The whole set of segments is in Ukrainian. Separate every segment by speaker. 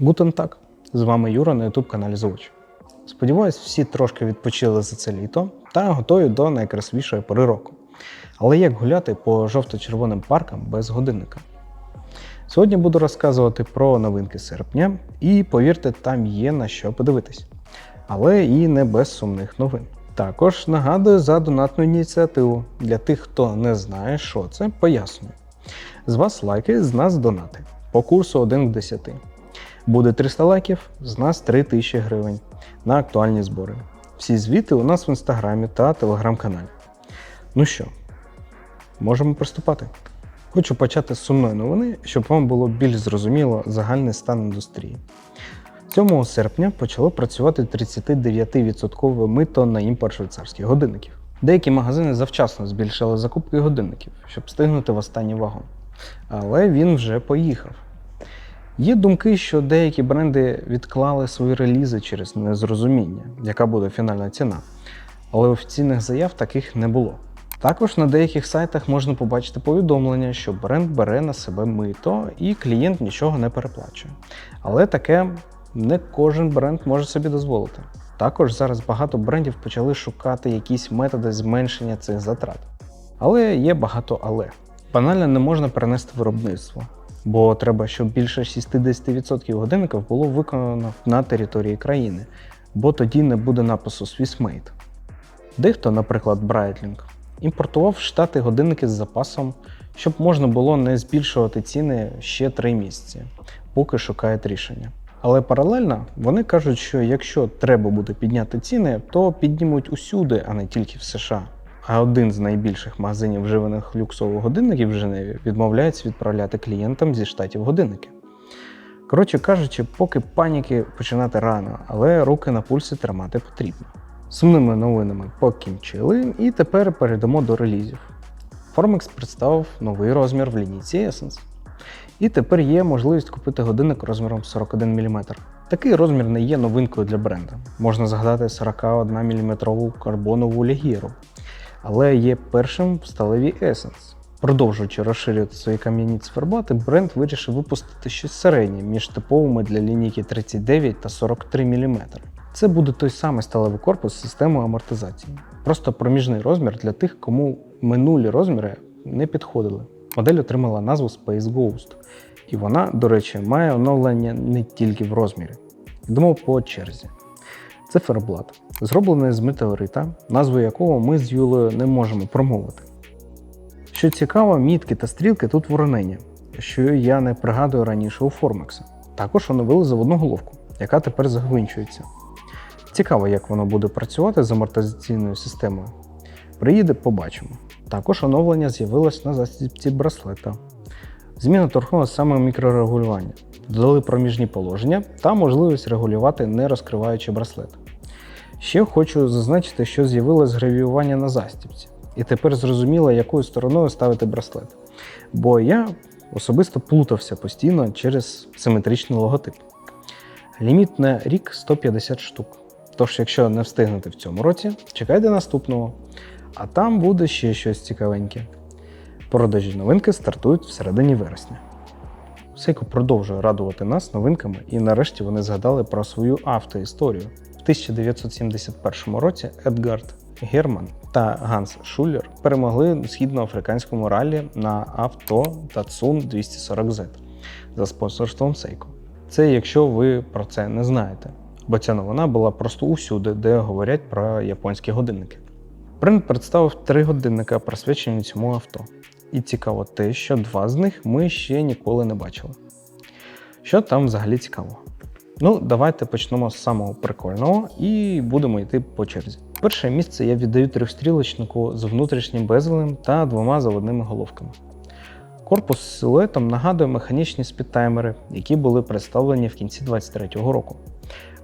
Speaker 1: Гутен так. З вами Юра на youtube каналі Звуч. Сподіваюсь, всі трошки відпочили за це літо та готові до найкрасивішої пори року. Але як гуляти по жовто-червоним паркам без годинника? Сьогодні буду розказувати про новинки серпня, і повірте, там є на що подивитись. Але і не без сумних новин. Також нагадую за донатну ініціативу. Для тих, хто не знає, що це, пояснюю. З вас лайки, з нас донати. По курсу 1 к 10. Буде 300 лайків, з нас 3000 гривень на актуальні збори. Всі звіти у нас в інстаграмі та телеграм-каналі. Ну що, можемо приступати. Хочу почати з сумної новини, щоб вам було більш зрозуміло загальний стан індустрії. 7 серпня почало працювати 39% мито на імпорт швейцарських годинників. Деякі магазини завчасно збільшили закупки годинників, щоб встигнути в останній вагон. Але він вже поїхав. Є думки, що деякі бренди відклали свої релізи через незрозуміння, яка буде фінальна ціна. Але офіційних заяв таких не було. Також на деяких сайтах можна побачити повідомлення, що бренд бере на себе мито і клієнт нічого не переплачує. Але таке не кожен бренд може собі дозволити. Також зараз багато брендів почали шукати якісь методи зменшення цих затрат. Але є багато але. Банально не можна перенести виробництво, бо треба, щоб більше 60% годинників було виконано на території країни, бо тоді не буде напису Swissmade. Дехто, наприклад, Breitling, імпортував в Штати годинники з запасом, щоб можна було не збільшувати ціни ще 3 місяці, поки шукають рішення. Але паралельно вони кажуть, що якщо треба буде підняти ціни, то піднімуть усюди, а не тільки в США. А один з найбільших магазинів вживаних люксових годинників в Женеві відмовляється відправляти клієнтам зі штатів годинники. Коротше кажучи, поки паніки починати рано, але руки на пульсі тримати потрібно. Сумними новинами покінчили, і тепер перейдемо до релізів. Formex представив новий розмір в лінійці Essence. І тепер є можливість купити годинник розміром 41 мм. Такий розмір не є новинкою для бренда. Можна згадати 41 мм карбонову лігіру, але є першим в сталевій Essence. Продовжуючи розширювати свої кам'яні циферблати, бренд вирішив випустити щось середнє між типовими для лінійки 39 та 43 мм. Це буде той самий сталевий корпус з системою амортизації. Просто проміжний розмір для тих, кому минулі розміри не підходили. Модель отримала назву Space Ghost, і вона, до речі, має оновлення не тільки в розмірі. Йдемо по черзі. Циферблат, зроблений з метеорита, назву якого ми з Юлею не можемо промовити. Що цікаво, мітки та стрілки тут воронені, що я не пригадую раніше у Формекса. Також оновили заводну головку, яка тепер загвинчується. Цікаво, як воно буде працювати з амортизаційною системою. Приїде, побачимо. Також оновлення з'явилось на застібці браслета. Зміна торкнулася саме мікрорегулювання. Додали проміжні положення та можливість регулювати, не розкриваючи браслет. Ще хочу зазначити, що з'явилось гравіювання на застібці, і тепер зрозуміло, якою стороною ставити браслет. Бо я особисто плутався постійно через симетричний логотип. Ліміт на рік 150 штук. Тож, якщо не встигнете в цьому році, чекайте наступного, а там буде ще щось цікавеньке. Продажі новинки стартують всередині вересня. Сейко продовжує радувати нас новинками, і нарешті вони згадали про свою автоісторію. В 1971 році Едгард Герман та Ганс Шулер перемогли в східноафриканському ралі на авто Datsun 240Z за спонсорством Сейко. Це якщо ви про це не знаєте, бо ця новина була просто усюди, де говорять про японські годинники. Бренд представив три годинника, присвячені цьому авто. І цікаво те, що два з них ми ще ніколи не бачили. Що там взагалі цікавого? Ну, давайте почнемо з самого прикольного і будемо йти по черзі. Перше місце я віддаю трьохстрілочнику з внутрішнім безелем та двома заводними головками. Корпус з силуетом нагадує механічні спідтаймери, які були представлені в кінці 2023 року.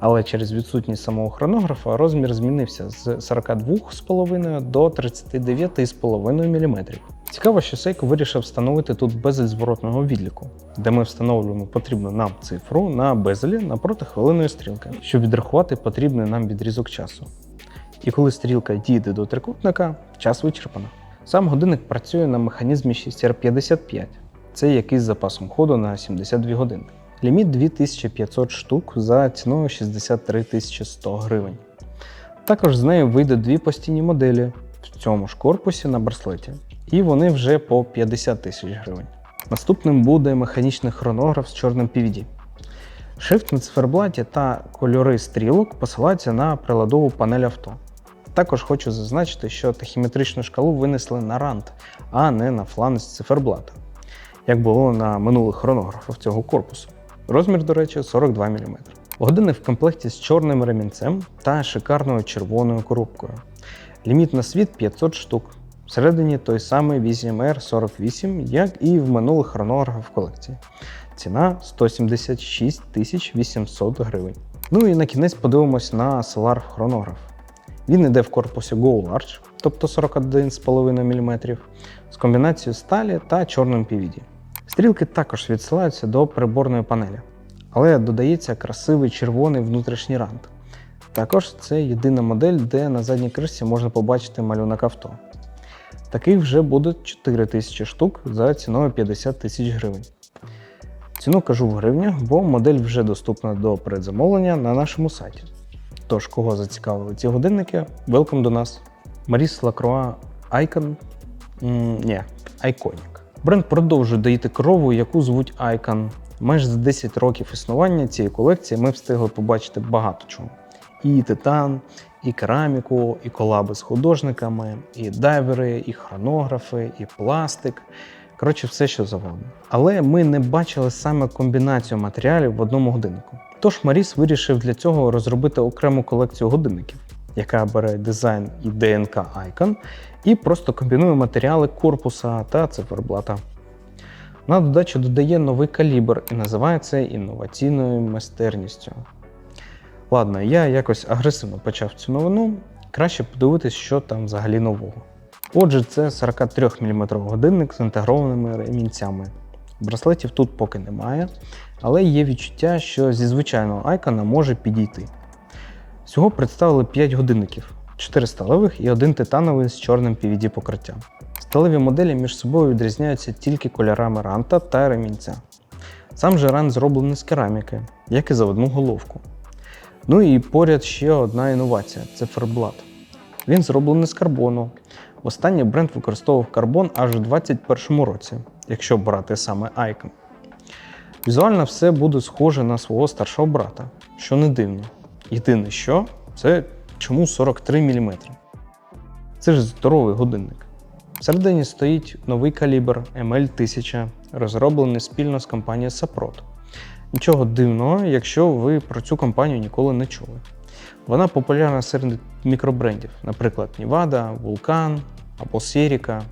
Speaker 1: Але через відсутність самого хронографа розмір змінився з 42,5 до 39,5 мм. Цікаво, що Seiko вирішив встановити тут безель зворотного відліку, де ми встановлюємо потрібну нам цифру на безелі напроти хвилинної стрілки, щоб відрахувати потрібний нам відрізок часу. І коли стрілка дійде до трикутника, час вичерпано. Сам годинник працює на механізмі 6R55, це який з запасом ходу на 72 години. Ліміт 2500 штук за ціною 63 100 гривень. Також з нею вийдуть дві постійні моделі в цьому ж корпусі на браслеті. І вони вже по 50 тисяч гривень. Наступним буде механічний хронограф з чорним PVD. Шрифт на циферблаті та кольори стрілок посилаються на приладову панель авто. Також хочу зазначити, що тахіметричну шкалу винесли на рант, а не на фланець циферблата, як було на минулих хронографах цього корпусу. Розмір, до речі, 42 мм. Годинник в комплекті з чорним ремінцем та шикарною червоною коробкою. Ліміт на світ 500 штук. Всередині той самий 8R48, як і в минулих хронографах в колекції. Ціна 176 800 гривень. Ну і на кінець подивимось на Solar хронограф. Він йде в корпусі Go Large, тобто 41,5 мм, з комбінацією сталі та чорним PVD. Стрілки також відсилаються до приборної панелі, але додається красивий червоний внутрішній рант. Також це єдина модель, де на задній кришці можна побачити малюнок авто. Таких вже буде 4 тисячі штук за ціною 50 тисяч гривень. Ціну кажу в гривнях, бо модель вже доступна до предзамовлення на нашому сайті. Тож, кого зацікавили ці годинники, велком до нас. Маріс Лакроа Icon. Ні, Iconic. Бренд продовжує доїти корову, яку звуть Icon. Майже за 10 років існування цієї колекції ми встигли побачити багато чого. І титан, і кераміку, і колаби з художниками, і дайвери, і хронографи, і пластик. Коротше, все, що завгодно. Але ми не бачили саме комбінацію матеріалів в одному годиннику. Тож Маріс вирішив для цього розробити окрему колекцію годинників, яка бере дизайн і ДНК Icon і просто комбінує матеріали корпуса та циферблата. На додачу додає новий калібр і називає це інноваційною майстерністю. Ладно, я якось агресивно почав цю новину. Краще подивитись, що там взагалі нового. Отже, це 43 мм годинник з інтегрованими ремінцями. Браслетів тут поки немає, але є відчуття, що зі звичайного айкона може підійти. Всього представили 5 годинників, 4 сталевих і один титановий з чорним PVD покриттям. Сталеві моделі між собою відрізняються тільки кольорами ранта та ремінця. Сам же рант зроблений з кераміки, як і заводну головку. Ну і поряд ще одна інновація циферблат. Він зроблений з карбону. Востаннє бренд використовував карбон аж у 2021 році, якщо брати саме Icon. Візуально все буде схоже на свого старшого брата, що не дивно. Єдине що, це чому 43 мм. Це ж здоровий годинник. Всередині стоїть новий калібр ML1000, розроблений спільно з компанією Saprot. Нічого дивного, якщо ви про цю компанію ніколи не чули. Вона популярна серед мікробрендів, наприклад, Nevada, Vulcan або Serica.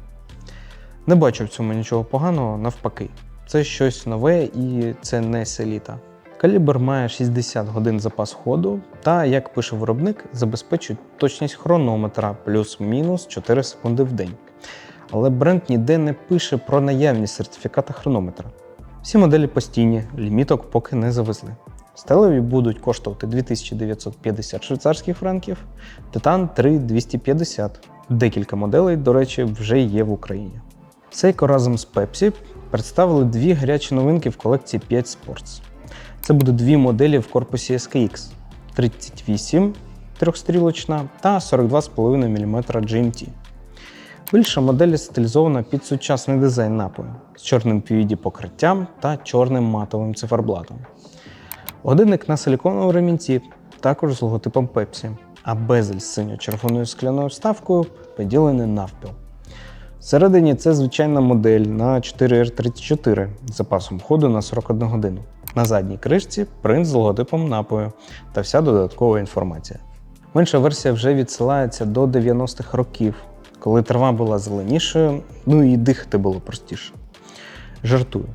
Speaker 1: Не бачу в цьому нічого поганого, навпаки. Це щось нове і це не селіта. Калібр має 60 годин запас ходу та, як пише виробник, забезпечує точність хронометра плюс-мінус 4 секунди в день. Але бренд ніде не пише про наявність сертифіката хронометра. Всі моделі постійні, ліміток поки не завезли. Стелеві будуть коштувати 2950 швейцарських франків, титан 3250. Декілька моделей, до речі, вже є в Україні. Seiko разом з Pepsi представили дві гарячі новинки в колекції 5 Sports. Це будуть дві моделі в корпусі SKX 38 трьохстрілочна та 42,5 мм GMT. Більша модель стилізована під сучасний дизайн напою з чорним PVD покриттям та чорним матовим циферблатом. Годинник на силіконовому ремінці, також з логотипом Pepsi, а безель з синьо-червоною скляною вставкою поділений навпіл. Всередині це звичайна модель на 4R34 з запасом ходу на 41 годину. На задній кришці принт з логотипом напою та вся додаткова інформація. Менша версія вже відсилається до 90-х років, коли трава була зеленішою, ну і дихати було простіше. Жартую,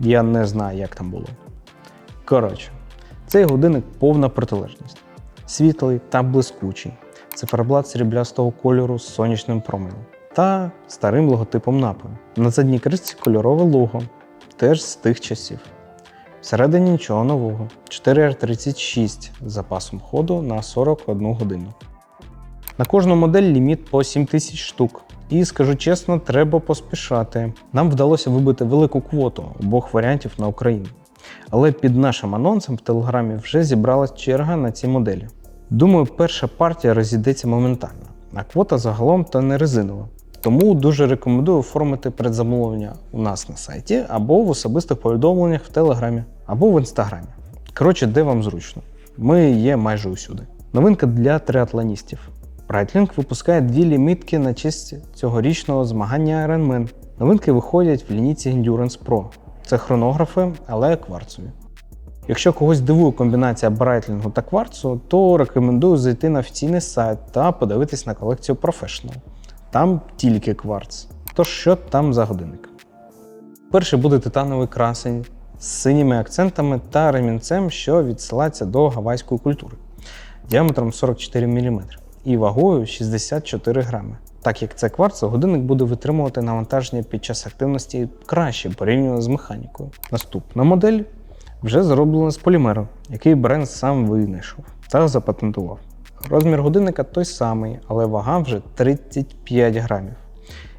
Speaker 1: я не знаю, як там було. Коротше, цей годинник повна протилежність. Світлий та блискучий. Циферблат сріблястого кольору з сонячним променем та старим логотипом напою. На задній кришці кольорове лого, теж з тих часів. Всередині нічого нового. 4R36 з запасом ходу на 41 годину. На кожну модель ліміт по 7000 штук. І скажу чесно, треба поспішати. Нам вдалося вибити велику квоту обох варіантів на Україну. Але під нашим анонсом в Телеграмі вже зібралась черга на ці моделі. Думаю, перша партія розійдеться моментально, а квота загалом та не резинова. Тому дуже рекомендую оформити предзамовлення у нас на сайті або в особистих повідомленнях в Телеграмі, або в інстаграмі. Коротше, де вам зручно. Ми є майже усюди. Новинка для триатлоністів. Breitling випускає дві лімітки на честь цьогорічного змагання Ironman. Новинки виходять в лінійці Endurance Pro. Це хронографи, але кварцові. Якщо когось дивує комбінація брайтлінгу та кварцу, то рекомендую зайти на офіційний сайт та подивитись на колекцію Professional. Там тільки кварц. Тож що там за годинник? Перший буде титановий красень з синіми акцентами та ремінцем, що відсилається до гавайської культури, діаметром 44 мм і вагою 64 грами. Так як це кварц, годинник буде витримувати навантаження під час активності краще порівняно з механікою. Наступна модель вже зроблена з полімеру, який бренд сам винайшов та запатентував. Розмір годинника той самий, але вага вже 35 грамів.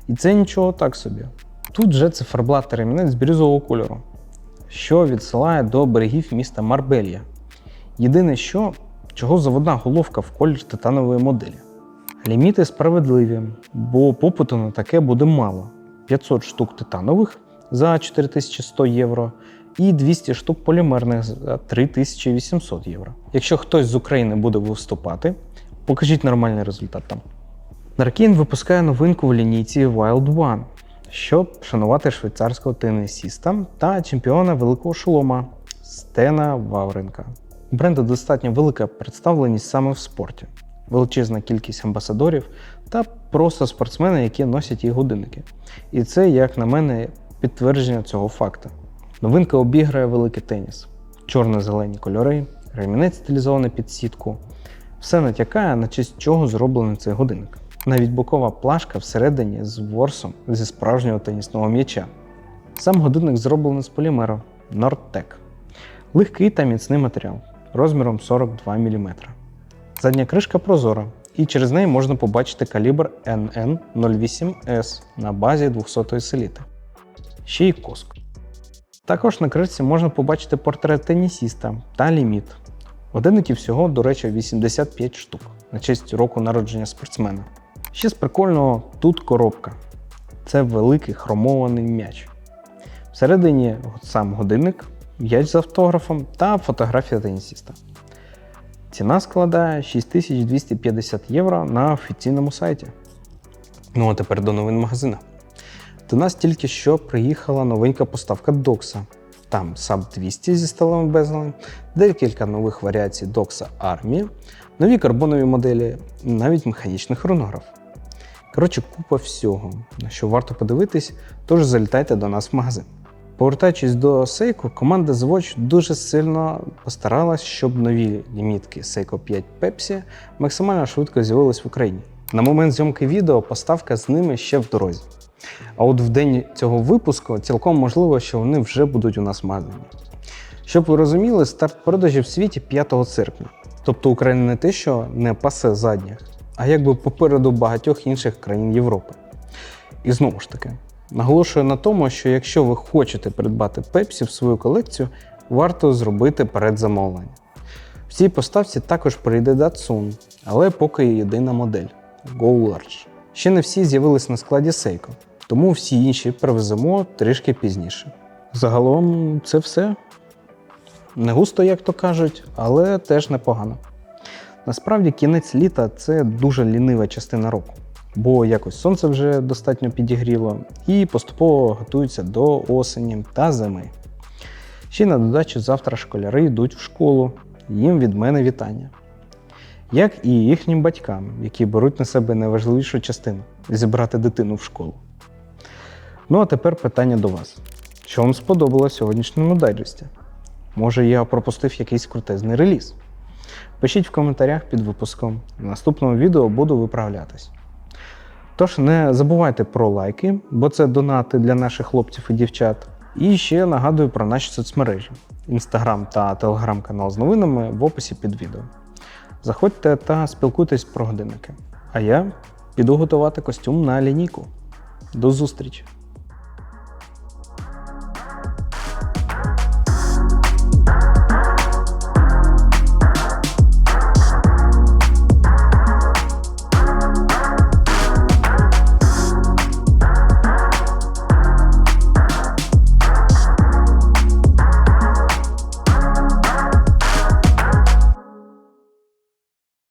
Speaker 1: І це нічого так собі. Тут вже циферблат ремінець бірюзового кольору, що відсилає до берегів міста Марбелья. Єдине, що чого заводна головка в колір титанової моделі. Ліміти справедливі, бо попиту на таке буде мало: 500 штук титанових за 4100 євро і 200 штук полімерних за 3800 євро. Якщо хтось з України буде виступати, покажіть нормальний результат там. Наркін випускає новинку в лінійці Wild One, щоб шанувати швейцарського тенісіста та чемпіона великого шолома Стена Вавренка. У бренду достатньо велика представленість саме в спорті, величезна кількість амбасадорів та просто спортсмени, які носять їх годинники. І це, як на мене, підтвердження цього факту. Новинка обіграє великий теніс, чорно-зелені кольори, ремінець стилізований під сітку. Все натякає, на честь чого зроблений цей годинник. Навіть бокова плашка всередині з ворсом зі справжнього тенісного м'яча. Сам годинник зроблений з полімеру Nordtec. Легкий та міцний матеріал розміром 42 мм. Задня кришка прозора, і через неї можна побачити калібр NN08S на базі 200 селіти. Ще й коск. Також на кришці можна побачити портрет тенісіста та ліміт. Годинників всього, до речі, 85 штук на честь року народження спортсмена. Ще з прикольного тут коробка. Це великий хромований м'яч. Всередині сам годинник, м'яч з автографом та фотографія тенісіста. Ціна складає 6250 євро на офіційному сайті. Ну а тепер до новин магазина. До нас тільки що приїхала новенька поставка Докса. Там SAP 200 зі сталевим безелем, декілька нових варіацій Докса Army, нові карбонові моделі, навіть механічний хронограф. Коротше, купа всього, на що варто подивитись, тож залітайте до нас в магазин. Повертаючись до Seiko, команда Watch дуже сильно постаралась, щоб нові лімітки Seiko 5 Pepsi максимально швидко з'явились в Україні. На момент зйомки відео поставка з ними ще в дорозі. А от в день цього випуску цілком можливо, що вони вже будуть у нас в магазині. Щоб ви розуміли, старт продажів в світі 5 серпня. Тобто Україна не те, що не пасе задніх, а якби попереду багатьох інших країн Європи. І знову ж таки, наголошую на тому, що якщо ви хочете придбати Pepsi в свою колекцію, варто зробити передзамовлення. В цій поставці також прийде Datsun, але поки є єдина модель Go Large. Ще не всі з'явились на складі Seiko, тому всі інші привеземо трішки пізніше. Загалом це все. Не густо, як то кажуть, але теж непогано. Насправді кінець літа це дуже лінива частина року, бо якось сонце вже достатньо підігріло і поступово готується до осені та зими. Ще на додачу завтра школяри йдуть в школу, їм від мене вітання. Як і їхнім батькам, які беруть на себе найважливішу частину зібрати дитину в школу. Ну а тепер питання до вас: що вам сподобалось в сьогоднішньому дайджесті? Може, я пропустив якийсь крутезний реліз? Пишіть в коментарях під випуском. В наступному відео буду виправлятись. Тож не забувайте про лайки, бо це донати для наших хлопців і дівчат. І ще нагадую про наші соцмережі: Інстаграм та телеграм-канал з новинами в описі під відео. Заходьте та спілкуйтесь про годинники. А я піду готувати костюм на лінійку. До зустрічі!